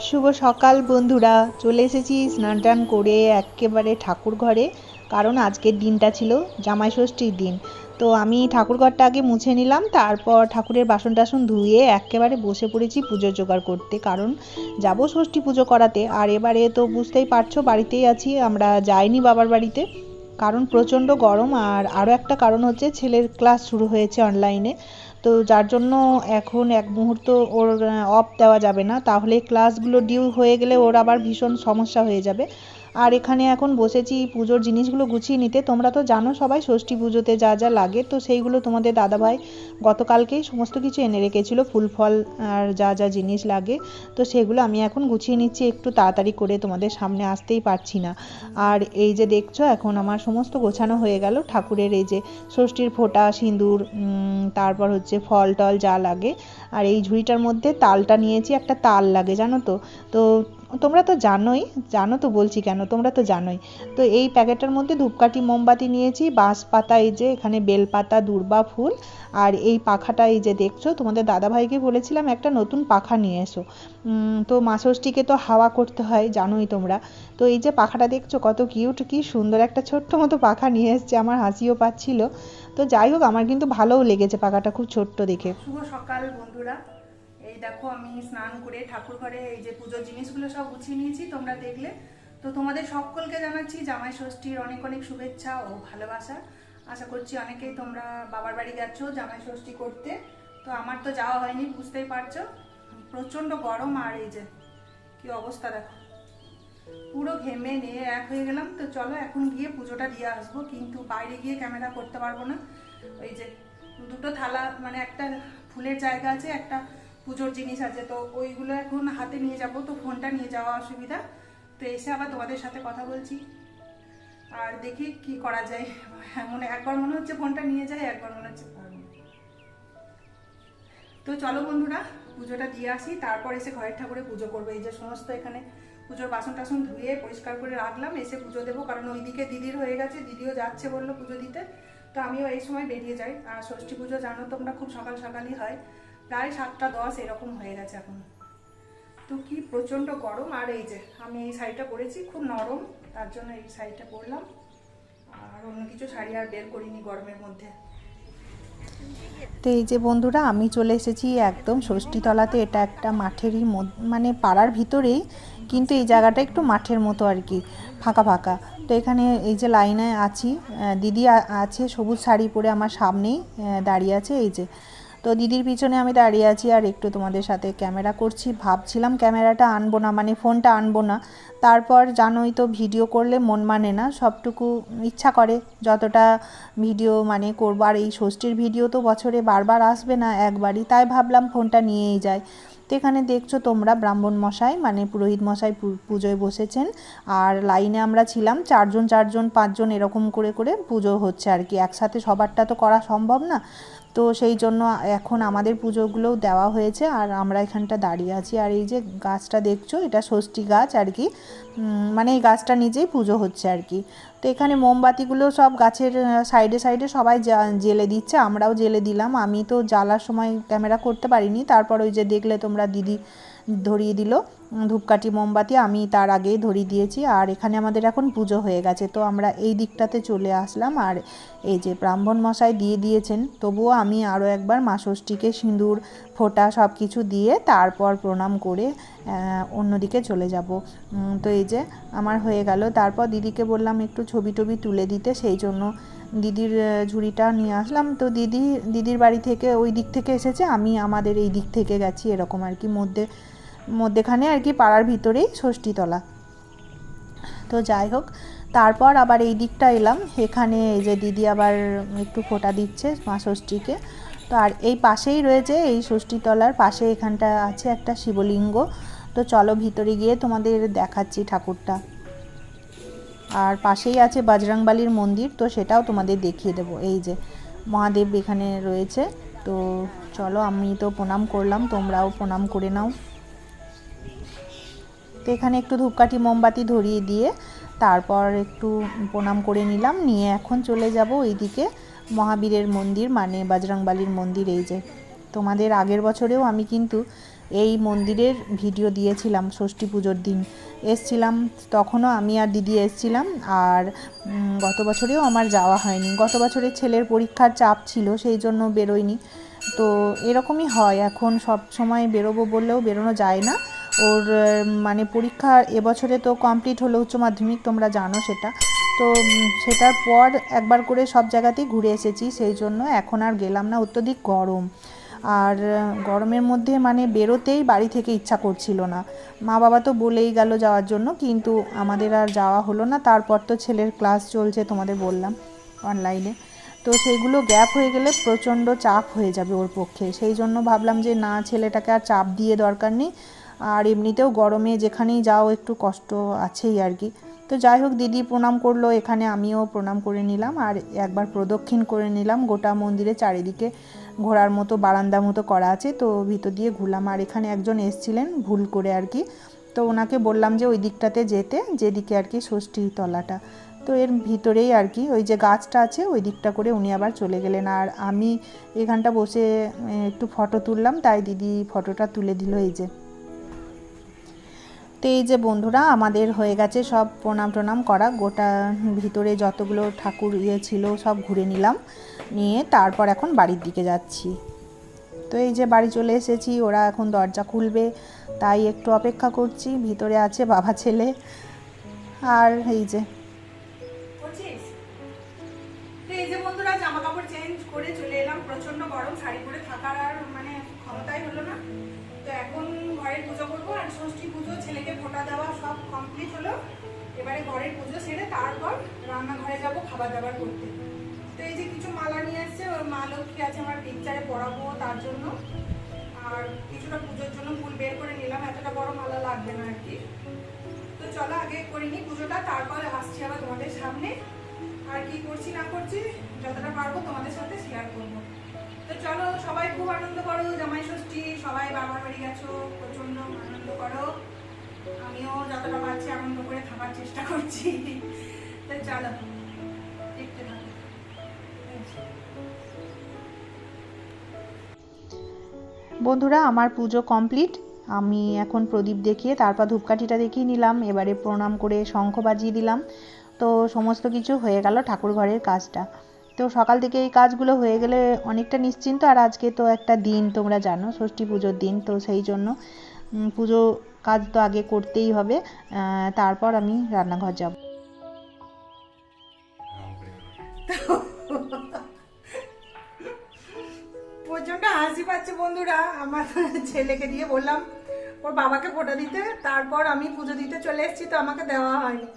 শুভ সকাল বন্ধুরা, চলে এসেছি স্নান টান করে একেবারে ঠাকুর ঘরে, কারণ আজকের দিনটা ছিল জামাই ষষ্ঠীর দিন। তো আমি ঠাকুর ঘরটা আগে মুছে নিলাম, তারপর ঠাকুরের বাসন টাসন ধুয়ে একেবারে বসে পড়েছি পুজোর জোগাড় করতে, কারণ যাব ষষ্ঠী পুজো করাতে। আর এবারে তো বুঝতেই পারছ, বাড়িতেই আছি, আমরা যাইনি বাবার বাড়িতে। কারণ প্রচণ্ড গরম আর আরও একটা কারণ হচ্ছে ছেলের ক্লাস শুরু হয়েছে অনলাইনে তো যার জন্য এখন এক মুহূর্ত ওর অফ দেওয়া যাবে না। তাহলে ক্লাসগুলো ডিউ হয়ে গেলে ওর আবার ভীষণ সমস্যা হয়ে যাবে। আর এখানে এখন বসেছি পুজোর জিনিসগুলো গুছিয়ে নিতে। তোমরা তো জানো সবাই ষষ্ঠী পুজোতে যা যা লাগে। তো সেইগুলো তোমাদের দাদাভাই গতকালকেই সমস্ত কিছু এনে রেখেছিল, ফুল, ফল আর যা যা জিনিস লাগে। তো সেগুলো আমি এখন গুছিয়ে নিচ্ছি, একটু তাড়াতাড়ি করে তোমাদের সামনে আসতেই পারছি না। আর এই যে দেখছ, এখন আমার সমস্ত গোছানো হয়ে গেল। ঠাকুরের এই যে ষষ্ঠীর ফোঁটা, সিঁদুর তারপর হচ্ছে ফল টল যা লাগে। আর এই ঝুড়িটার মধ্যে তালটা নিয়েছি, একটা তাল লাগে, জানো তো? তো তোমরা তো জানোই, জানো তো বলছি কেন, তোমরা তো জানোই। তো এই প্যাকেটটার মধ্যে ধূপকাঠি, মোমবাতি নিয়েছি বাঁশ পাতা এই যে এখানে বেলপাতা, দূর্বা ফুল, আর এই পাখাটা এই যে দেখছ, তোমাদের দাদাভাইকে বলেছিলাম একটা নতুন পাখা নিয়ে এসো। তো মা ষষ্ঠীকে তো হাওয়া করতে হয়, জানোই তোমরা। তো এই যে পাখাটা দেখছ, কত কিউট, কি সুন্দর একটা ছোট্ট মতো পাখা নিয়ে এসছে, আমার হাসিও পাচ্ছিল। তো যাই হোক, আমার কিন্তু ভালোও লেগেছে পাখাটা, খুব ছোট্ট দেখে। শুভ সকাল বন্ধুরা। এই দেখো আমি স্নান করে ঠাকুর ঘরে এই যে পুজোর জিনিসগুলো সব গুছিয়ে নিয়েছি, তোমরা দেখলে। তো তোমাদের সকলকে জানাচ্ছি জামাই ষষ্ঠীর অনেক অনেক শুভেচ্ছা ও ভালোবাসা। আশা করছি অনেকেই তোমরা বাবার বাড়ি যাচ্ছ জামাই ষষ্ঠী করতে। তো আমার তো যাওয়া হয়নি, বুঝতেই পারছ। প্রচণ্ড গরম আর এই যে কি অবস্থা দেখো। পুরো ঘেমে নিয়ে এক হয়ে গেলাম, তো চলো এখন গিয়ে পুজোটা দিয়ে আসব। কিন্তু বাইরে গিয়ে ক্যামেরা করতে পারব না। ওই যে দুটো থালা মানে একটা ফুলের জায়গা আছে, একটা পুজোর জিনিস আছে, তো ওইগুলো এখন হাতে নিয়ে যাব, তো ফোনটা নিয়ে যাওয়া অসুবিধা। তো এসে আবার তোমাদের সাথে কথা বলছি। আর দেখি কি করা যায়। মনে, একবার মনে হচ্ছে ফোনটা নিয়ে যাই একবার মনে হচ্ছে তো চলো বন্ধুরা, পুজোটা দিয়ে আসি, তারপর এসে ঘরের ঠাকুরে পুজো করব। এই যে সমস্ত এখানে পুজোর বাসন টাসন ধুয়ে পরিষ্কার করে রাখলাম, এসে পুজো দেবো, কারণ ওইদিকে দিদির হয়ে গেছে, দিদিও যাচ্ছে বলল পুজো দিতে। তো আমিও এই সময় বেরিয়ে যাই। আর ষষ্ঠী পুজো জানো তোমরা, খুব সকাল সকালই হয়। প্রায় সাতটা দশ এরকম হয়ে গেছে এখন। তো কি প্রচণ্ড গরম, আর এই যে আমি এই শাড়িটা পরেছি, খুব নরম, তার জন্য এই শাড়িটা পরলাম। আর অন্য কিছু শাড়ি আর বের করিনি গরমের মধ্যে। তো এই যে বন্ধুরা, আমি চলে এসেছি একদম ষষ্ঠীতলাতে, এটা একটা মাঠেরই মানে পাড়ার ভিতরেই, কিন্তু এই জায়গাটা একটু মাঠের মতো আর কি, ফাঁকা ফাঁকা। তো এখানে এই যে লাইনে আছি দিদি আছে, সবুজ শাড়ি পরে আমার সামনেই দাঁড়িয়ে আছে, এই যে। তো দিদির পিছনে আমি দাঁড়িয়ে আছি আর একটু তোমাদের সাথে ক্যামেরা করছি। ভাবছিলাম ক্যামেরাটা আনব না মানে ফোনটা আনব না। তারপর জানোই তো ভিডিও করলে মন মানে না, সবটুকু ইচ্ছা করে যতটা ভিডিও মানে করবার এই ষষ্ঠীর ভিডিও তো বছরে বারবার আসবে না একবারই, তাই ভাবলাম ফোনটা নিয়েই যাই। তো এখানে দেখছ তোমরা ব্রাহ্মণ মশাই মানে পুরোহিত মশাই পুজোয় বসেছেন। আর লাইনে আমরা ছিলাম, চারজন চারজন, পাঁচজন এরকম করে করে পুজো হচ্ছে আর কি। একসাথে সবারটা তো করা সম্ভব না। তো সেই জন্য এখন আমাদের পুজোগুলোও দেওয়া হয়েছে আর আমরা এখানটা দাঁড়িয়ে আছি। আর এই যে গাছটা দেখছ, এটা ষষ্ঠী গাছ আর কি। মানে এই গাছটা নিজেই পুজো হচ্ছে আর কি। এখানে মোমবাতিগুলো সব গাছের সাইডে সাইডে সবাই জেলে দিচ্ছে, আমরাও জেলে দিলাম। আমি তো জ্বালার সময় ক্যামেরা করতে পারিনি। তারপর ওই যে দেখলে তোমরা দিদি ধরিয়ে দিল। ধূপকাঠি মোমবাতি আমি তার আগেই ধরিয়ে দিয়েছি আর এখানে আমাদের এখন পুজো হয়ে গেছে। তো আমরা এই দিকটাতে চলে আসলাম আর এই যে ব্রাহ্মণ মশাই দিয়ে দিয়েছেন, তবুও আমি আরও একবার মা ষষ্ঠীকে সিঁদুর, ফোঁটা সব কিছু দিয়ে তারপর প্রণাম করে অন্যদিকে চলে যাব। তো এই যে আমার হয়ে গেল। তারপর দিদিকে বললাম একটু ছবি টবি তুলে দিতে, সেই জন্য দিদির ঝুড়িটা নিয়ে আসলাম। তো দিদি, দিদির বাড়ি থেকে ওই দিক থেকে এসেছে, আমি আমাদের এই দিক থেকে গেছি, এরকম আর কি। মধ্যে মধ্যেখানে আর কি পাড়ার ভিতরেই ষষ্ঠীতলা। তো যাই হোক, তারপর আবার এই দিকটা এলাম। এখানে এই যে দিদি আবার একটু ফোঁটা দিচ্ছে মা ষষ্ঠীকে। তো আর এই পাশেই রয়েছে এই ষষ্ঠীতলার পাশে এখানটা আছে একটা শিবলিঙ্গ। তো চলো ভিতরে গিয়ে তোমাদের দেখাচ্ছি ঠাকুরটা। আর পাশেই আছে বজরংবালির মন্দির, তো সেটাও তোমাদের দেখিয়ে দেবো। এই যে মহাদেব এখানে রয়েছে, তো চলো আমি তো প্রণাম করলাম, তোমরাও প্রণাম করে নাও। তো এখানে একটু ধূপকাঠি মোমবাতি ধরিয়ে দিয়ে তারপর একটু প্রণাম করে নিলাম। নিয়ে এখন চলে যাব ওইদিকে মহাবীরের মন্দির মানে বজরংবালির মন্দির। এই যে তোমাদের আগের বছরেও আমি কিন্তু এই মন্দিরের ভিডিও দিয়েছিলাম, ষষ্ঠী পুজোর দিন। এসছিলাম, তখনও আমি আর দিদি এসছিলাম। আর গত বছরেও আমার যাওয়া হয়নি। গত বছরের ছেলের পরীক্ষার চাপ ছিল, সেই জন্য বেরোয়নি। তো এরকমই হয়। এখন সব সময় বেরোবো বললেও বেরোনো যায় না। ওর মানে পরীক্ষা এবছরে তো কমপ্লিট হলো উচ্চ মাধ্যমিক, তোমরা জানো সেটা। তো সেটার পর একবার করে সব জায়গাতেই ঘুরে এসেছি, সেই জন্য এখন আর গেলাম না। অত্যধিক গরম। আর গরমের মধ্যে মানে বেরোতেই বাড়ি থেকে ইচ্ছা করছিল না। মা বাবা তো বলেই গেল যাওয়ার জন্য, কিন্তু আমাদের আর যাওয়া হলো না। তারপর তো ছেলের ক্লাস চলছে তোমাদের বললাম অনলাইনে তো সেইগুলো গ্যাপ হয়ে গেলে প্রচণ্ড চাপ হয়ে যাবে ওর পক্ষে। সেই জন্য ভাবলাম যে, না, ছেলেটাকে আর চাপ দিয়ে দরকার নেই। আর এমনিতেও গরমে যেখানেই যাও একটু কষ্ট আছেই আর কি। তো যাই হোক, দিদি প্রণাম করল, এখানে আমিও প্রণাম করে নিলাম আর একবার প্রদক্ষিণ করে নিলাম। গোটা মন্দিরে চারিদিকে ঘোরার মতো, বারান্দা মতো করা আছে, তো ভিতর দিয়ে ঘুরলাম। আর এখানে একজন এসছিলেন ভুল করে আর কি। তো ওনাকে বললাম যে ওই দিকটাতে যেতে, যেদিকে আর কি ষষ্ঠী তলাটা। তো এর ভিতরেই আর কি, ওই যে গাছটা আছে, ওই দিকটা করে উনি আবার চলে গেলেন। আর আমি এখানটা বসে একটু ফটো তুললাম, তাই দিদি ফটোটা তুলে দিল এই যে। তো এই যে বন্ধুরা, আমাদের হয়ে গেছে সব প্রণাম টনাম করা। গোটা ভিতরে যতগুলো ঠাকুর ইয়ে ছিল সব ঘুরে নিলাম, নিয়ে তারপর এখন বাড়ির দিকে যাচ্ছি। তো এই যে বাড়ি চলে এসেছি, ওরা এখন দরজা খুলবে, তাই একটু অপেক্ষা করছি। ভিতরে আছে বাবা ছেলে। আর এই যে দেওয়া সব কমপ্লিট হলো। এবারে ঘরের পুজো সেরে তারপর রান্নাঘরে যাব খাবার দাবার করতে। তো এই যে কিছু মালা নিয়ে এসছে, ওর মা লক্ষ্মী আছে আমার পিকচারে পড়াবো তার জন্য। আর কিছুটা পুজোর জন্য ফুল বের করে নিলাম, এতটা বড় মালা লাগবে না আর কি। তো চলো আগে করে নিই পুজোটা, তারপরে আসছি আবার তোমাদের সামনে। আর কি করছি না করছি, যতটা পারব তোমাদের সাথে শেয়ার করব। তো চলো সবাই খুব আনন্দ করো, জামাই ষষ্ঠী, সবাই বাবার বাড়ি গেছো। আমিও যতটা পারছি আনন্দ করে থাকার চেষ্টা করছি। তো চলো, দেখতে বন্ধুরা, আমার পুজো কমপ্লিট। আমি এখন প্রদীপ দেখিয়ে, তারপর ধূপকাঠিটা দেখিয়ে নিলাম। এবারে প্রণাম করে শঙ্খ বাজিয়ে দিলাম। তো সমস্ত কিছু হয়ে গেল ঠাকুর ঘরের কাজটা। তো সকাল থেকে এই কাজগুলো হয়ে গেলে অনেকটা নিশ্চিন্ত। আর আজকে তো একটা দিন, তোমরা জানো, ষষ্ঠী পুজোর দিন। তো সেই জন্য পুজো কাজ তো আগে করতেই হবে তারপর আমি রান্নাঘর যাব। প্রচণ্ড হাসি পাচ্ছে বন্ধুরা, আমার ছেলেকে দিয়ে বললাম, ওর বাবাকে ফোটা দিতে, তারপর আমি পুজো দিতে চলে এসেছি, তো আমাকে দেওয়া হয়নি।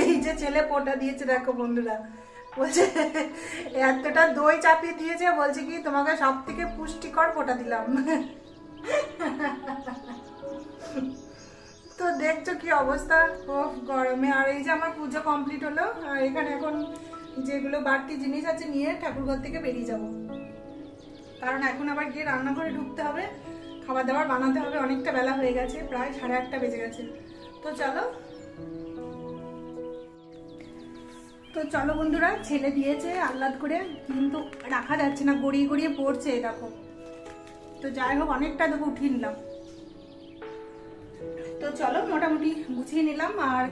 এই যে ছেলে ফোটা দিয়েছে, দেখো বন্ধুরা, বলছে, এতটা দই চাপিয়ে দিয়েছে, বলছে কি তোমাকে সব থেকে পুষ্টিকর ফোটা দিলাম। তো দেখছ কি অবস্থা? গরমে। আর এই যে আমার পুজো কমপ্লিট হলো, আর এখানে এখন যেগুলো বাড়তি জিনিস আছে নিয়ে ঠাকুরঘর থেকে বেরিয়ে যাব। কারণ এখন আবার গিয়ে রান্নাঘরে ঢুকতে হবে খাবার দাবার বানাতে হবে, অনেকটা বেলা হয়ে গেছে, প্রায় সাড়ে আটটা বেজে গেছে। তো চলো। তো চলো বন্ধুরা, ছেলে দিয়েছে আহ্লাদ করে, কিন্তু রাখা যাচ্ছে না, গড়িয়ে গড়িয়ে পড়ছে, দেখো। তো যাই হোক, অনেকটা দেখো উঠিয়ে নিলাম। চলো, মোটামুটি গুছিয়ে নিলাম আর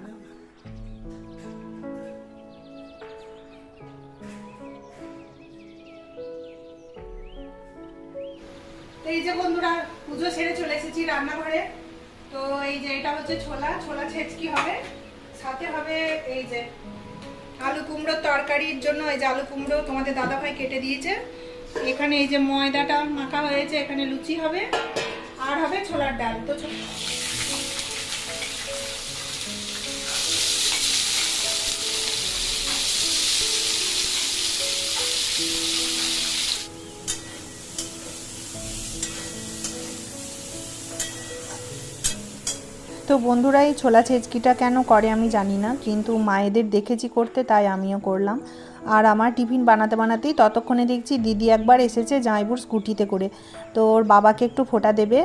এই যে বন্ধুরা, পুজো সেরে চলে এসেছি রান্নাঘরে। তো এই যে এটা হচ্ছে ছোলা ছোলা ছেচকি হবে, সাথে হবে এই যে আলু কুমড়োর তরকারির জন্য। এই যে আলু কুমড়ো তোমাদের দাদা ভাই কেটে দিয়েছে। এখানে এই যে ময়দাটা মাখা হয়েছে, এখানে লুচি হবে, আর হবে ছোলার ডাল। তো তো বন্ধুরা এই ছোলা ছেচকিটা কেন করে আমি জানি না, কিন্তু মায়েদের দেখেছি করতে, তাই আমিও করলাম। আর আমার টিফিন বানাতে বানাতেই ততক্ষণে দেখছি দিদি একবার এসেছে জাঁইবুর স্কুটিতে করে। তো ওর বাবাকে একটু ফোঁটা দেবে,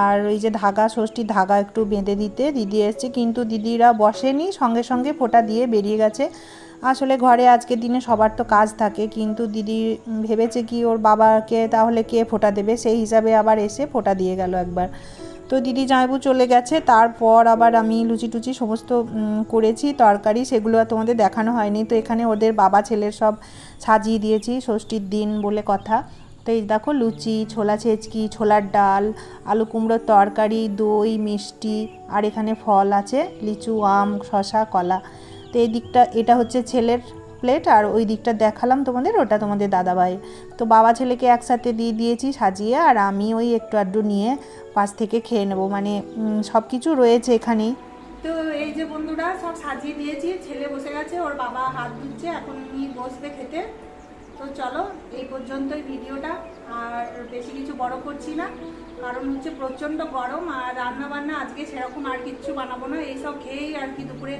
আর ওই যে ধাগা ষষ্ঠীর ধাগা একটু বেঁধে দিতে। দিদি এসছে, কিন্তু দিদিরা বসেনি, সঙ্গে সঙ্গে ফোঁটা দিয়ে বেরিয়ে গেছে। আসলে ঘরে আজকের দিনে সবার তো কাজ থাকে, কিন্তু দিদি ভেবেছে কি ওর বাবাকে তাহলে কে ফোঁটা দেবে? সেই হিসাবে আবার এসে ফোঁটা দিয়ে গেল একবার। তো দিদি জামাইবু চলে গেছে, তারপর আবার আমি লুচি টুচি সমস্ত করেছি, তরকারি সেগুলো আর তোমাদের দেখানো হয়নি। তো এখানে ওদের বাবা ছেলের সব সাজিয়ে দিয়েছি, ষষ্ঠীর দিন বলে কথা। তো এই দেখো লুচি, ছোলা ছেচকি, ছোলার ডাল, আলু কুমড়োর তরকারি, দই, মিষ্টি, আর এখানে ফল আছে, লিচু, আম শশা কলা। তো এই দিকটা, এটা হচ্ছে ছেলের প্লেট আর ওই দিকটা দেখালাম তোমাদের, ওটা তোমাদের দাদাভাই। তো বাবা ছেলেকে একসাথে দিয়ে দিয়েছি সাজিয়ে, আর আমি ওই একটু আধটু নিয়ে পাশ থেকে খেয়ে নেব। মানে সব কিছু রয়েছে এখানেই। তো এই যে বন্ধুরা, সব সাজিয়ে দিয়েছি ছেলে বসে গেছে, ওর বাবা হাত ধুচ্ছে, এখন উনি বসবে খেতে। তো চলো, এই পর্যন্তই ভিডিওটা, আর বেশি কিছু বড় করছি না, কারণ হচ্ছে প্রচণ্ড গরম, আর রান্না বান্না আজকে সেরকম আর কিচ্ছু বানাবো না, এইসব খেয়েই আর কি দুপুরে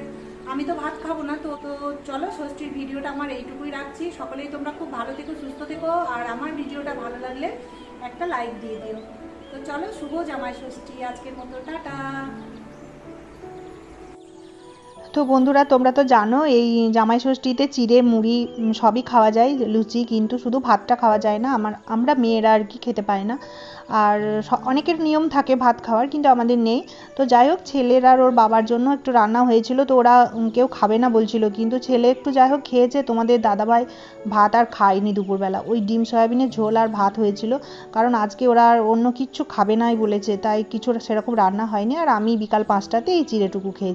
আমি তো ভাত খাব না, তো তো চলো ষষ্ঠীর ভিডিওটা আমার এইটুকুই রাখছি। সকলেই তোমরা খুব ভালো থেকো, সুস্থ থেকো, আর আমার ভিডিওটা ভালো লাগলে একটা লাইক দিয়ে দিও। তো চলো, শুভ জামাই ষষ্ঠী। আজকের মতো, টাটা। তো বন্ধুরা, তোমরা তো জানো, এই জামাই ষষ্ঠীতে চিড়ে, মুড়ি সবই খাওয়া যায়, লুচি, কিন্তু শুধু ভাতটা খাওয়া যায় না, আমার, আমরা মেয়েরা আর কি খেতে পাই না। আর অনেকের নিয়ম থাকে ভাত খাওয়ার, কিন্তু আমাদের নেই। তো যাই হোক, ছেলের আর ওর বাবার জন্য একটু রান্না হয়েছিল, তো ওরা কেউ খাবে না বলছিল, কিন্তু ছেলে একটু যাই হোক খেয়েছে, তোমাদের দাদাভাই ভাত আর খায়নি দুপুরবেলা। ওই ডিম, সয়াবিনের ঝোল আর ভাত হয়েছিল, কারণ আজকে ওরা আর অন্য কিচ্ছু খাবে নাই বলেছে, তাই কিছু সেরকম রান্না হয়নি, আর আমি বিকাল পাঁচটাতে এই চিড়েটুকু খেয়েছি।